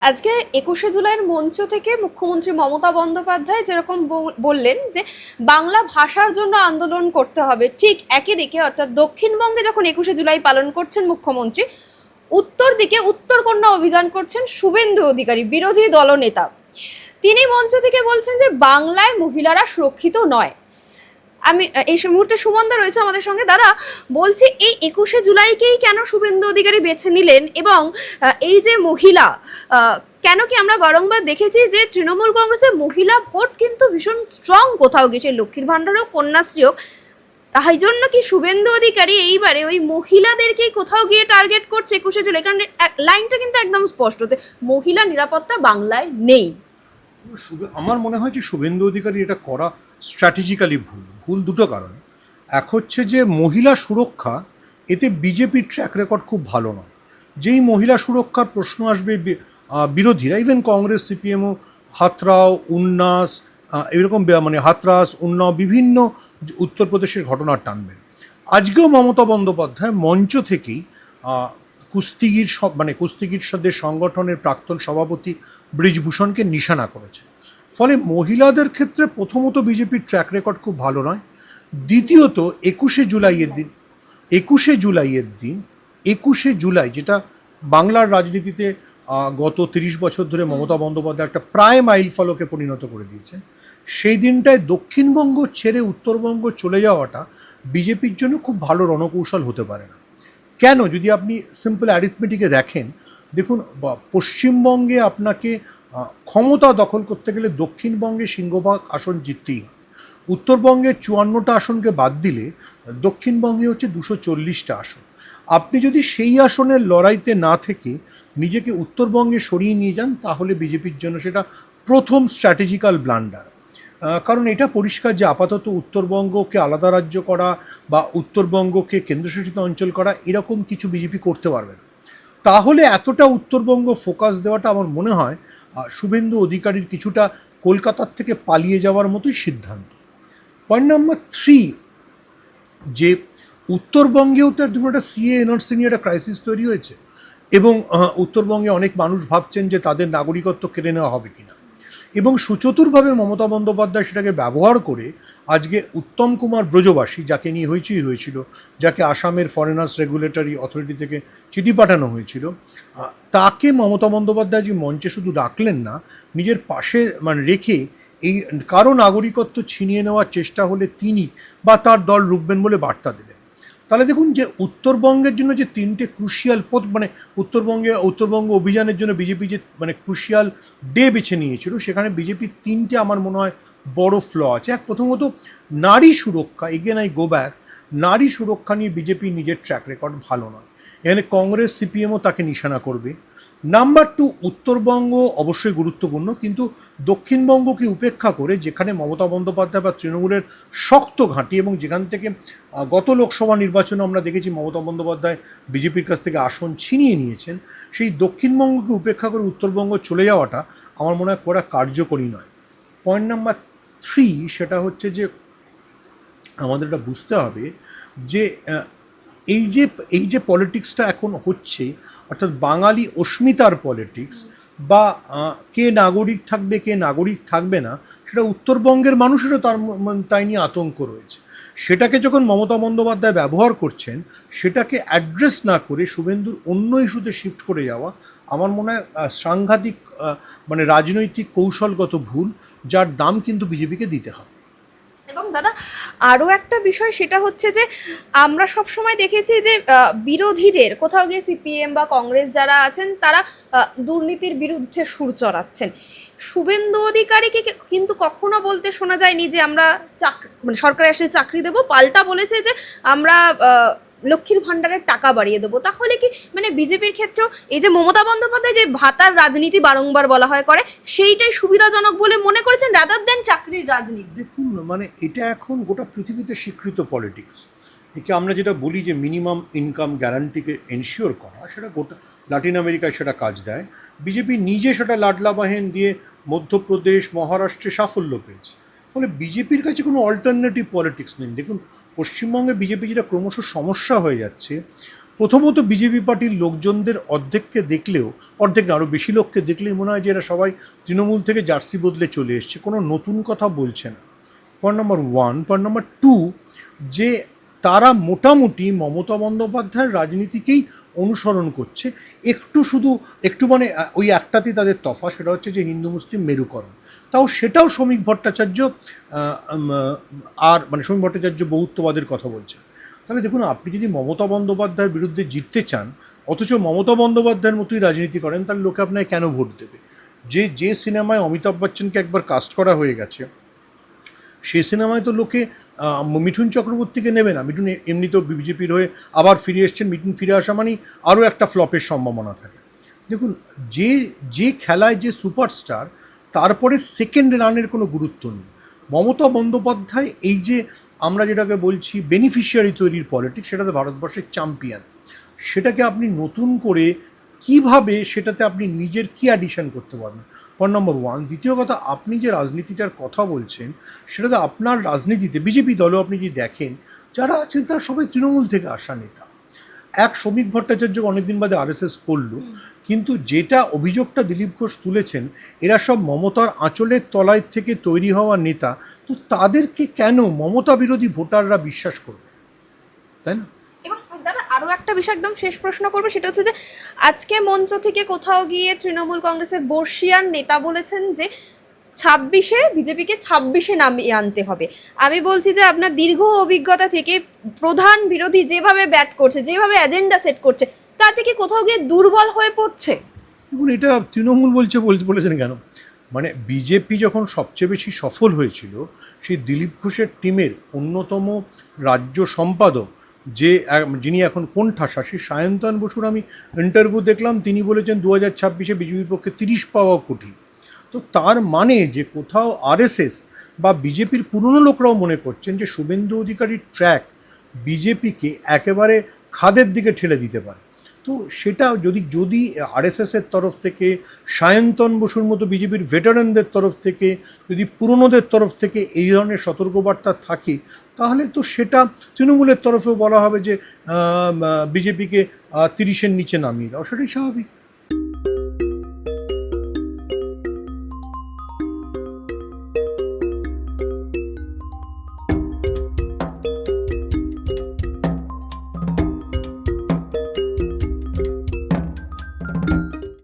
আজকে একুশে জুলাইয়ের মঞ্চ থেকে মুখ্যমন্ত্রী মমতা বন্দ্যোপাধ্যায় যেরকম বল- বললেন যে বাংলা ভাষার জন্য আন্দোলন করতে হবে। ঠিক একই দিকে অর্থাৎ দক্ষিণবঙ্গে যখন একুশে জুলাই পালন করছেন মুখ্যমন্ত্রী, উত্তর দিকে উত্তরকন্যা অভিযান করছেন শুভেন্দু অধিকারী, বিরোধী দলনেতা। তিনি মঞ্চ থেকে বলছেন যে বাংলায় মহিলারা সুরক্ষিত নয়। আমি এই মুহূর্তে সুমনদা রয়েছে আমাদের সঙ্গে। দাদা, বলছি এই একুশে জুলাইকেই কেন শুভেন্দু অধিকারী বেছে নিলেন এবং এই যে মহিলা কেন কি আমরা বারংবার দেখেছি যে তৃণমূল কংগ্রেসের মহিলা ভোট কিন্তু ভীষণ স্ট্রং কোথাও গেছে লক্ষ্মীর ভাণ্ডার হোক, কন্যাশ্রী হোক, তাই জন্য কি শুভেন্দু অধিকারী এইবারে ওই মহিলাদেরকেই কোথাও গিয়ে টার্গেট করছে একুশে জুলাই? কারণ লাইনটা কিন্তু একদম স্পষ্ট যে মহিলা নিরাপত্তা বাংলায় নেই। আমার মনে হয় যে শুভেন্দু অধিকারী এটা করা স্ট্র্যাটেজিক্যালি ভুল। ভুল দুটো কারণে। এক হচ্ছে যে মহিলা সুরক্ষা, এতে বিজেপির ট্র্যাক রেকর্ড খুব ভালো নয়। যেই মহিলা সুরক্ষার প্রশ্ন আসবে বিরোধীরা ইভেন কংগ্রেস সিপিএমও হাতরাও, উন্নাস এরকম মানে হাতরাস, উন্নাও, বিভিন্ন উত্তরপ্রদেশের ঘটনা টানবেন আজকেও মমতা বন্দ্যোপাধ্যায় মঞ্চ থেকেই কুস্তিগির মানে কুস্তিগিরদের সংগঠনের প্রাক্তন সভাপতি ব্রিজভূষণকে নিশানা করেছে ফলে মহিলাদের ক্ষেত্রে প্রথমত বিজেপির ট্র্যাক রেকর্ড খুব ভালো নয়, দ্বিতীয়ত একুশে জুলাইয়ের দিন, একুশে জুলাইয়ের দিন, একুশে জুলাই যেটা বাংলার রাজনীতিতে গত তিরিশ বছর ধরে মমতা বন্দ্যোপাধ্যায় একটা প্রায় মাইল ফলকে পরিণত করে দিয়েছেন, সেই দিনটায় দক্ষিণবঙ্গ ছেড়ে উত্তরবঙ্গ চলে যাওয়াটা বিজেপির জন্য খুব ভালো রণকৌশল হতে পারে না। কেন? যদি আপনি সিম্পল অ্যারিথমেটিকে দেখেন, দেখুন পশ্চিমবঙ্গে আপনাকে ক্ষমতা দখল করতে গেলে দক্ষিণবঙ্গে সিংহভাগ আসন জিততেই হবে। উত্তরবঙ্গের চুয়ান্নটা আসনকে বাদ দিলে দক্ষিণবঙ্গে হচ্ছে দুশো চল্লিশটা আসন। আপনি যদি সেই আসনের লড়াইতে না থেকে নিজেকে উত্তরবঙ্গে সরিয়ে নিয়ে যান, তাহলে বিজেপির জন্য সেটা প্রথম স্ট্র্যাটেজিক্যাল ব্লান্ডার কারণ এটা পরিষ্কার যে আপাতত উত্তরবঙ্গকে আলাদা রাজ্য করা বা উত্তরবঙ্গকে কেন্দ্রশাসিত অঞ্চল করা, এরকম কিছু বিজেপি করতে পারবে না। তাহলে এতটা উত্তরবঙ্গ ফোকাস দেওয়াটা আমার মনে হয় শুভেন্দু অধিকারীর কিছুটা কলকাতার থেকে পালিয়ে যাওয়ার মতোই সিদ্ধান্ত। পয়েন্ট নাম্বার থ্রি যে উত্তরবঙ্গেও তো ধরুন একটা সিএ এনআরসি নিয়ে একটা ক্রাইসিস তৈরি হয়েছে এবং উত্তরবঙ্গে অনেক মানুষ ভাবছেন যে তাদের নাগরিকত্ব কেড়ে নেওয়া হবে কিনা। এবং সুচতুরভাবে মমতা বন্দ্যোপাধ্যায় সেটাকে ব্যবহার করে আজকে উত্তম কুমার ব্রজবাসী, যাকে নিয়ে হয়েছেই হয়েছিল, যাকে আসামের ফরেনার্স রেগুলেটরি অথরিটি থেকে চিঠি পাঠানো হয়েছিল তাকে মমতা বন্দ্যোপাধ্যায় যে মঞ্চে শুধু রাখলেন না, নিজের পাশে মানে রেখে এই কারও নাগরিকত্ব ছিনিয়ে নেওয়ার চেষ্টা হলে তিনি বা তার দল রুখবেন বলে বার্তা দিলেন। তাহলে দেখুন যে উত্তরবঙ্গের জন্য যে তিনটে ক্রুশিয়াল পথ মানে উত্তরবঙ্গে, উত্তরবঙ্গ অভিযানের জন্য বিজেপি যে মানে ক্রুশিয়াল ডে বেছে নিয়েছিল, সেখানে বিজেপির তিনটে আমার মনে হয় বড় ফ্ল আছে। এক, প্রথমত নারী সুরক্ষা এগেন আই গো ব্যাক নারী সুরক্ষা নিয়ে বিজেপি নিজের ট্র্যাক রেকর্ড ভালো নয়। এখানে কংগ্রেস, সিপিএমও তাকে নিশানা করবে। নাম্বার টু, উত্তরবঙ্গ অবশ্যই গুরুত্বপূর্ণ, কিন্তু দক্ষিণবঙ্গকে উপেক্ষা করে যেখানে মমতা বন্দ্যোপাধ্যায় বা তৃণমূলের শক্ত ঘাঁটি এবং যেখান থেকে গত লোকসভা নির্বাচনে আমরা দেখেছি মমতা বন্দ্যোপাধ্যায় বিজেপির কাছ থেকে আসন ছিনিয়ে নিয়েছেন। সেই দক্ষিণবঙ্গকে উপেক্ষা করে উত্তরবঙ্গ চলে যাওয়াটা আমার মনে হয় করা কার্যকরী নয়। পয়েন্ট নাম্বার থ্রি, সেটা হচ্ছে যে আমাদের এটা বুঝতে হবে যে এই যে এই যে পলিটিক্সটা এখন হচ্ছে, অর্থাৎ বাঙালি অস্মিতার পলিটিক্স বা কে নাগরিক থাকবে, কে নাগরিক থাকবে না, সেটা উত্তরবঙ্গের মানুষেরও তার তাই নিয়ে আতঙ্ক রয়েছে। সেটাকে যখন মমতা বন্দ্যোপাধ্যায় ব্যবহার করছেন, সেটাকে অ্যাড্রেস না করে শুভেন্দুর অন্য ইস্যুতে শিফট করে যাওয়া আমার মনে হয় সাংঘাতিক মানে রাজনৈতিক কৌশলগত ভুল, যার দাম কিন্তু বিজেপিকে দিতে হবে। এবং দাদা আরও একটা বিষয় সেটা হচ্ছে যে, আমরা সব সময় দেখেছি যে বিরোধীদের, কোথাও গিয়ে সিপিএম বা কংগ্রেস যারা আছেন, তারা দুর্নীতির বিরুদ্ধে সুর চড়াচ্ছেন। শুভেন্দু অধিকারীকে কিন্তু কখনো বলতে শোনা যায়নি যে আমরা চাকরি মানে সরকারে আসলে চাকরি দেব। পাল্টা বলেছে যে, আমরা লক্ষ্মীর ভাণ্ডারের টাকা বাড়িয়ে দেবো। তাহলে কি মানে বিজেপির ক্ষেত্রেও এই যে মমতা বন্দ্যোপাধ্যায় যে ভাতার রাজনীতি বারংবার বলা হয় করে, সেইটাই সুবিধাজনক বলে মনে করেছেন রাদার দেন চাকরির রাজনীতি? দেখুন মানে এটা এখন গোটা পৃথিবীতে স্বীকৃত পলিটিক্স একে আমরা যেটা বলি যে মিনিমাম ইনকাম গ্যারান্টিকে এনশিওর করা, সেটা গোটা লাটিন আমেরিকায় সেটা কাজ দেয়। বিজেপি নিজে সেটা লাডলা বাহিন দিয়ে মধ্যপ্রদেশ, মহারাষ্ট্রে সাফল্য পেয়েছে। ফলে বিজেপির কাছে কোনো অল্টারনেটিভ পলিটিক্স নেই। দেখুন, পশ্চিমবঙ্গে বিজেপি যেটা ক্রমশ সমস্যা হয়ে যাচ্ছে, প্রথমত বিজেপি পার্টির লোকজনদের অর্ধেককে দেখলেও, অর্ধেক না আরও বেশি লোককে দেখলেই মনে হয় যে এরা সবাই তৃণমূল থেকে জার্সি বদলে চলে এসছে। কোনো নতুন কথা বলছে না। Point number one point number two যে তারা মোটামুটি মমতা বন্দ্যোপাধ্যায়ের রাজনীতিকেই অনুসরণ করছে। একটু শুধু, একটু মানে ওই একটাতেই তাদের তফা সেটা হচ্ছে যে হিন্দু মুসলিম মেরুকরণ। তাও সেটাও শ্রমিক ভট্টাচার্য আর মানে শ্রমিক ভট্টাচার্য বহুত্ববাদের কথা বলছেন তাহলে দেখুন, আপনি যদি মমতা বন্দ্যোপাধ্যায়ের বিরুদ্ধে জিততে চান, অথচ মমতা বন্দ্যোপাধ্যায়ের মতোই রাজনীতি করেন, তাহলে লোকে আপনাকে কেন ভোট দেবে? যে যে সিনেমায় অমিতাভ বচ্চনকে একবার কাস্ট করা হয়ে গেছে সেই সিনেমায় তো লোকে মিঠুন চক্রবর্তীকে নেবে না। মিঠুন এমনিতেও বিজেপির হয়ে আবার ফিরে এসছেন, মিঠুন ফিরে আসা মানেই আরও একটা ফ্লপের সম্ভাবনা থাকে। দেখুন, যে যে খেলায় যে সুপারস্টার, তারপরে সেকেন্ড রানের কোনো গুরুত্ব নেই। মমতা বন্দ্যোপাধ্যায় এই যে আমরা যেটাকে বলছি বেনিফিশিয়ারি তৈরির পলিটিক্স সেটাতে ভারতবর্ষের চ্যাম্পিয়ন সেটাকে আপনি নতুন করে কীভাবে সেটাতে আপনি নিজের কি অ্যাডিশন করতে পারবেন? পয়েন্ট নম্বর ওয়ান দ্বিতীয় কথা আপনি যে রাজনীতিটার কথা বলছেন সেটাতে আপনার রাজনীতিতে বিজেপি দলও আপনি যদি দেখেন যারা আছেন তারা সবাই তৃণমূল থেকে আসা নেতা। এক শ্রমিক ভট্টাচার্য অনেকদিন বাদে আরএসএস করল কিন্তু যেটা অভিযোগটা দিলীপ ঘোষ তুলেছেন এরা সব মমতার আঁচলের তলায় থেকে তৈরি হওয়া নেতা তো তাদেরকে কেন মমতা বিরোধী ভোটাররা বিশ্বাস করবে? তাই না? আরও একটা বিষয় একদম শেষ প্রশ্ন করব, সেটা হচ্ছে যে আজকে মঞ্চ থেকে কোথাও গিয়ে তৃণমূল কংগ্রেসের বর্ষিয়ান নেতা বলেছেন যে ছাব্বিশে বিজেপিকে ছাব্বিশে নামিয়ে আনতে হবে। আমি বলছি যে আপনার দীর্ঘ অভিজ্ঞতা থেকে প্রধান বিরোধী যেভাবে ব্যাট করছে, যেভাবে এজেন্ডা সেট করছে তা থেকে কোথাও গিয়ে দুর্বল হয়ে পড়ছে? দেখুন, এটা তৃণমূল বলছে, বল- বলেছেন কেন? মানে বিজেপি যখন সবচেয়ে বেশি সফল হয়েছিল, সেই দিলীপ ঘোষের টিমের অন্যতম রাজ্য সম্পাদক যে যিনি এখন কোন ঠাসা সায়ন্তন বসুর আমি ইন্টারভিউ দেখলাম, তিনি বলেছেন দু হাজার ছাব্বিশে বিজেপির পক্ষে তিরিশ পাওয়া কঠিন। তো তার মানে যে কোথাও আরএসএস বা বিজেপির পুরনো লোকরাও মনে করছেন যে শুভেন্দু অধিকারীর ট্র্যাক বিজেপিকে একেবারে খাদের দিকে ঠেলে দিতে পারে। তো সেটা যদি যদি আরএসএসের তরফ থেকে, সায়ন্তন বসুর মতো বিজেপির ভেটারানদের তরফ থেকে, যদি পুরনোদের তরফ থেকে এই ধরনের সতর্কবার্তা থাকে, তাহলে তো সেটা তৃণমূলের তরফেও বলা হবে যে বিজেপিকে তিরিশের নিচে নামিয়ে দাও। সেটাই স্বাভাবিক।